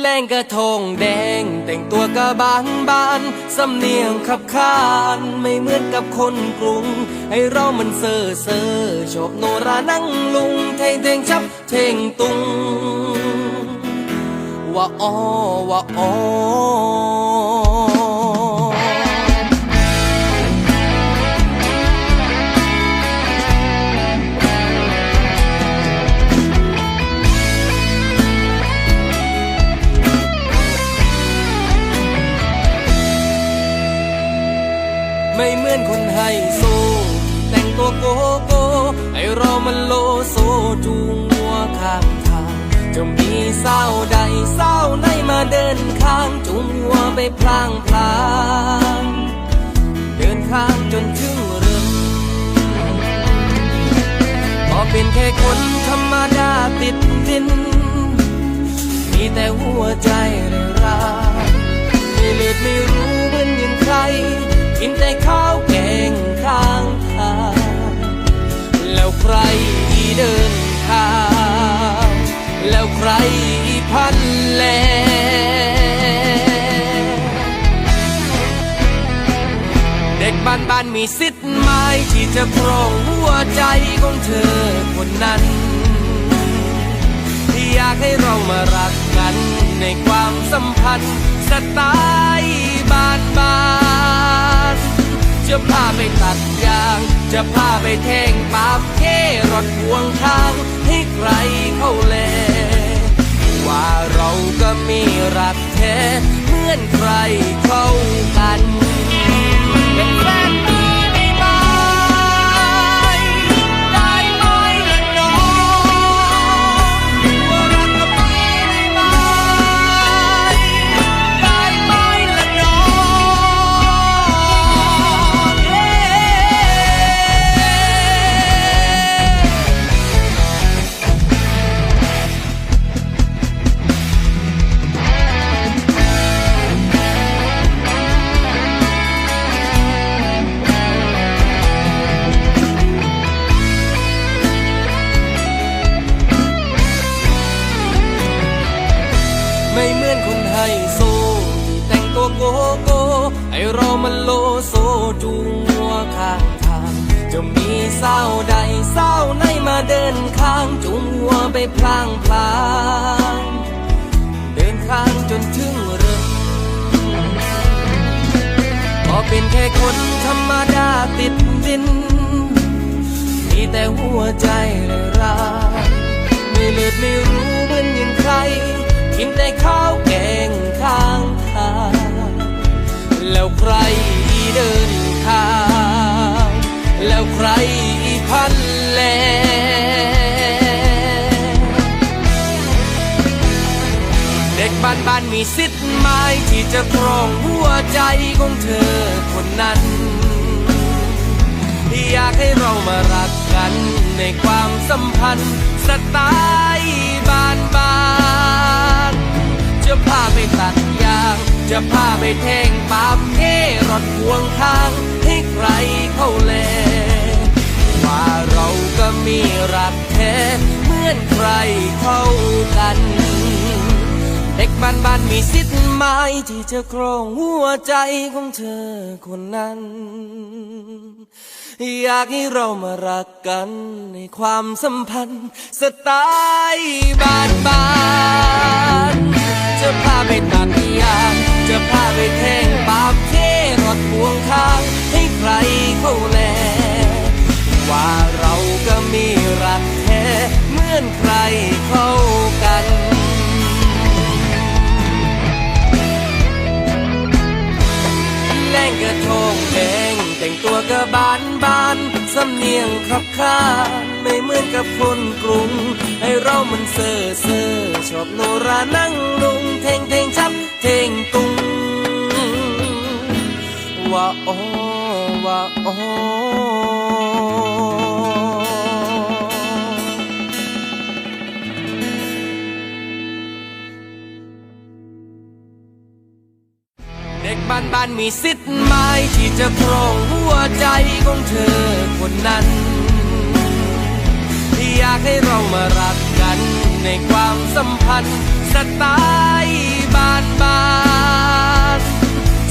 แรงกระทงแดงแต่งตัวกระบานบานสำเนียงขับขานไม่เหมือนกับคนกรุง ให้เรามันเซ่อเซ่อชอบโนรานั่งลุงเทงเทงชับเทงตุงว่าอ้อว่าอ้อ ข้างทางจะมีสาใดสาวไหนมาเดินข้างจูงวัวไปพลางพลางเดินข้างจนถึงเรือนก็เป็นแค่คนธรรมดาติดดิน มีแต่หัวใจเร่ร้าไม่เลือดไม่รู้เหมือนอย่างใครกินแต่ข้า พันแลเด็กบ้านบ้านมีสิทธิ์ไหมที่จะครองหัวใจของเธอคนนั้น ที่อยากให้เรามารักกันในความสัมพันธ์สไตล์บ้านบ้านจะพาไปตัดยาง จะพาไปแทงปาล์มเทรถพวงทางให้ใคร อนใครเข้ากันเป็น ไอเรามันโลโซจูงวัวข้างทาง จะมีสาใดสาวไหนมาเดินข้างจูงวัวไปพลางพลางเดินข้างจนถึงเรือนก็เป็นแค่คนธรรมดาติดดิน มีแต่หัวใจเลยร้าไม่เลือดไม่รู้เหมือน มีสิทธิ์ไหมที่จะครองหัวใจของเธอคนนั้น อยากให้เรามารักกันในความสัมพันธ์สไตล์บานบานจะพาไปตัดยาง จะพาไปแทงปาล์มเทรถพวงทาง ให้ใครเข้าแลว่าเราก็มีรักแท้เหมือนใครเข้ากัน เด็กบ้านบ้านมีสิทธิ์ไหมที่จะครองหัวใจของเธอคนนั้น อยากให้เรามารักกันในความสัมพันธ์สไตล์บ้านบ้านจะพาไปตัดยางจะพาไปแทงปาล์มเทรถพวงทางให้ใครเข้าแล ว่าเราก็มีรักแท้เหมือนใครเขา รงกระทงแดงแต่งตัวกระบานบานสำเนียงครับขาไม่เหมือนกับคนกรุง ให้เรามันเซ่อเซ่อชอบโนรานั่งลุงเทงเทงชับเทงตุงว่าโอว่าโอ เด็กบ้านบ้านมีสิทธิ์ไหมที่จะครองหัวใจของเธอคนนั้น ที่อยากให้เรามารักกันในความสัมพันธ์สไตล์บ้านบ้าน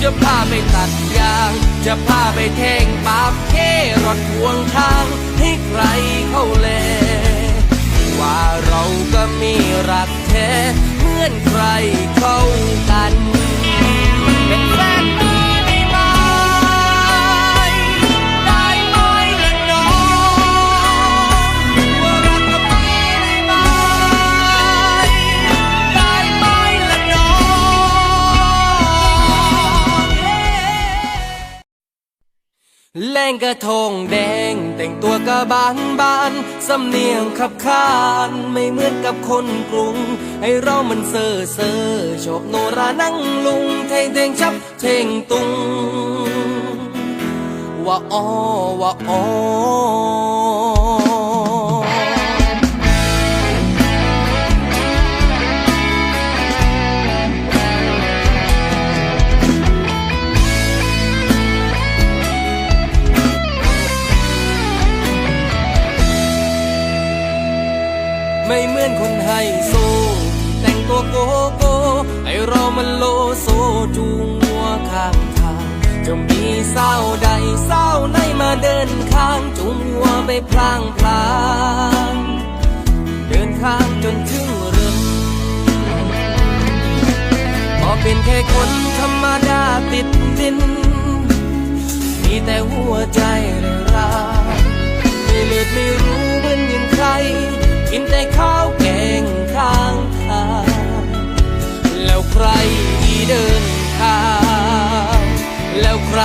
จะพาไปตัดยาง จะพาไปแทงปาบเค่รถห่วงทางให้ใครเข้าแลว่าเราก็มีรักแท้เหมือนใครเข้ากัน แรงกระทงแดงแต่งตัวกระบานบานสำเนียงขับขานไม่เหมือนกับคนกรุงให้เรามันเซ่อเซ่อโชบโนรานั่งลุงเทงเทงชับเทงตุงว่าอ้อว่าอ้อ นโลโซจูงหัวข้างทางจะมีเศร้าใดเศร้าในมาเดินข้างจูงหัวไปพลางพลางเดินข้างจนถึงเรือนพอเป็นแค่คนธรรมดาติดดิน มีแต่หัวใจเลยรักไม่เลือดไม่รู้เหมือนอย่างใครกินแต่ข้าว ใครเดินทางแล้วใคร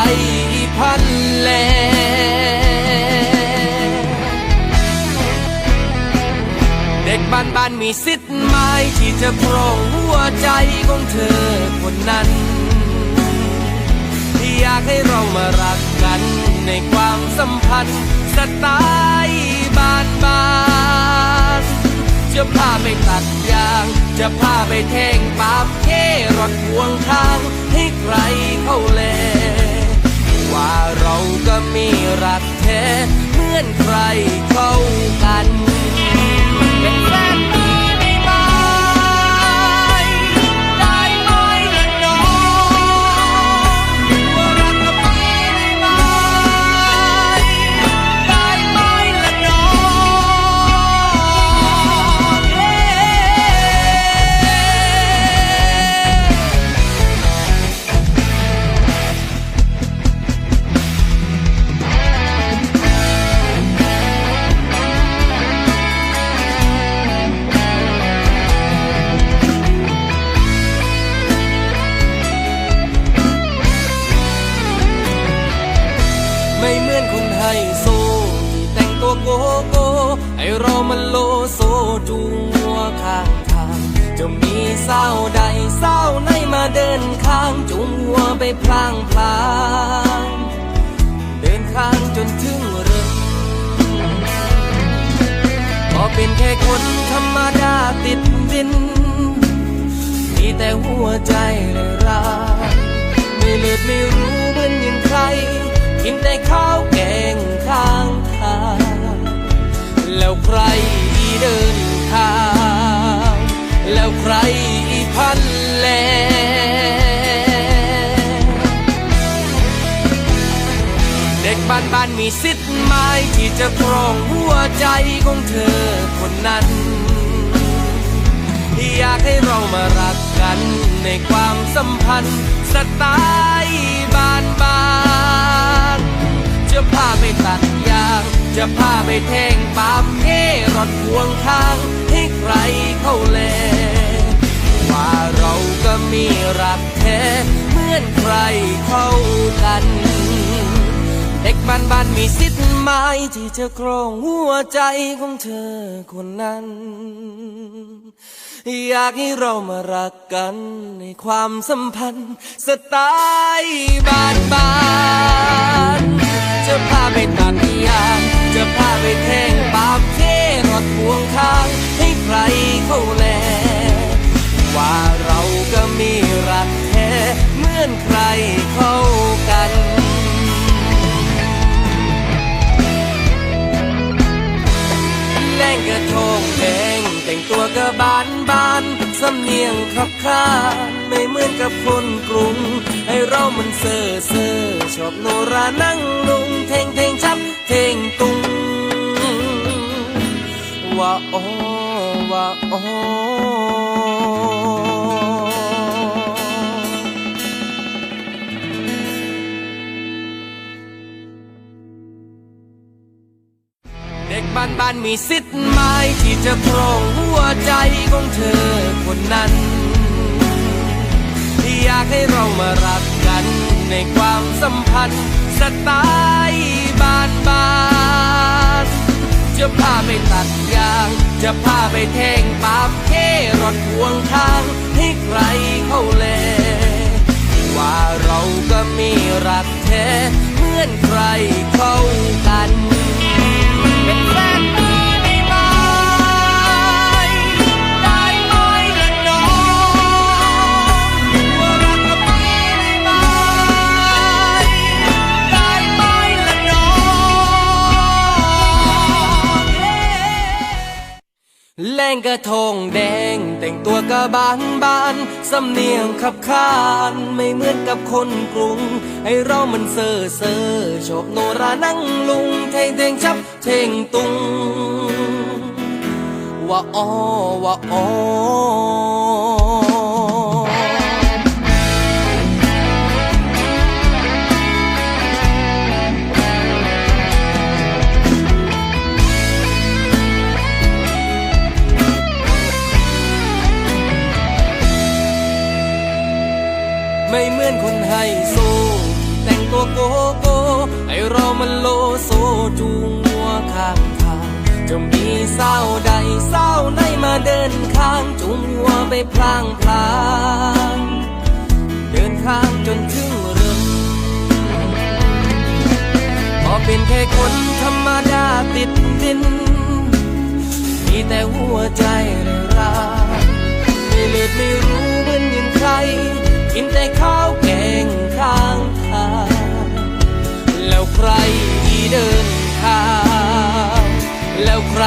พันแลเด็กบ้านบ้านมีสิทธิ์ไหมที่จะครองหัวใจของเธอคนนั้นที่อยากให้เรามารักกันในความสัมพันธ์สไตล์บ้านบ้าน จะพาไปตัดยาง จะพาไปแทงปาบเทรถพวงทาง ให้ใครเข้าแลว่าเราก็มีรักแท้เหมือนใคร โกโก้ไอเรามันโลโซจูงหัวข้างทาง จะมีเศร้าใดเศร้าในมาเดินข้างจูงหัวไปพลางพลางเดินข้างจนถึงเรื่อนพอเป็นแค่คนธรรมดาติดดิน มีแต่หัวใจเลยรักไม่เลือดไม่รู้เหมือนอย่างใครกินแต่ข้าว เดินทาง แล้วใครพันแลเด็กบ้านบ้านมีสิทธิ์ไหมที่จะครองหัวใจของเธอคนนั้น อยากให้เรามารักกันในความสัมพันธ์สไตล์บ้านบ้านจะพาไปตัดยาง จะพาไปแทงปาล์มเทรถพวงทางให้ใครเข้าแล ว่าเราก็มีรักแท้เหมือนใครเข้ากัน เด็กบ้านบ้านมีสิทธิ์ไหมที่จะครองหัวใจของเธอคนนั้น อยากให้เรามารักกันในความสัมพันธ์ สไตล์บ้านบ้านจะพาไปตัดยาง จะพาไปแทงปาบเทรถพวงข้างให้ใครเข้าแล ว่าเราก็มีรักแท้เหมือนใครเข้ากันแรงกระทงแดงแต่งตัวกระบานบานสำเนียงขับข้า ไม่เหมือนกับคนกรุง ให้เรามันเซ่อเซ่อชอบโนรานั่งลุงเทงเทงชับเทงตุงว่าโอว่าโอเด็กบ้านบ้านมีสิทธิ์ไหมที่จะครองหัวใจของเธอคนนั้นากให้เรามารักกันในความสัมพันธ์สไตล์บ้านบ้านจะพาไปตัดยาง จะพาไปแทงปาล์มเครถพวงทางให้ใครเข้าแลว่าเราก็มีรักแท้เหมือนใครเข้ากันเป็นแฟน งกระทงแดง แต่งตัวกระบานบานสำเนียงขับขานไม่เหมือนกับคนกรุงให้เรามันเซ่อเซ่อชอบโนรานั่งลุงเทงเทงชับเทงตุงว่าอ้อว่าอ้อ มีสาใดสาวไหนมาเดินข้างจูงหัวไปพลางพลางเดินข้างจนถึงเรือนพอเป็นแค่คนธรรมดาติดดิน มีแต่หัวใจเลยรักไม่เลือดไม่รู้เหมือนย่างใคร กินแต่ข้าวแกงข้างทาง แล้วใครเดินทาง แล้วใคร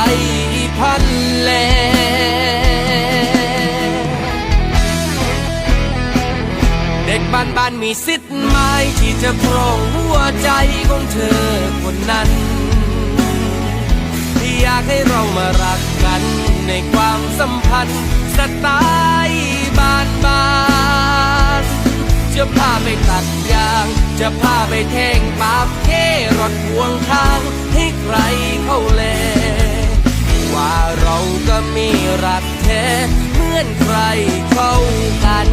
พันแลเด็กบ้านบ้านมีสิทธิ์ไหมที่จะครองหัวใจของเธอคนนั้น ที่อยากให้เรามารักกันในความสัมพันธ์สไตล์บ้านบ้านจะพาไปตัดยาง จะพาไปแทงปาล์มเครถพวงทางให้ใครเข้าแลาเราก็มีรักแท้เหมือนใครเข้ากัน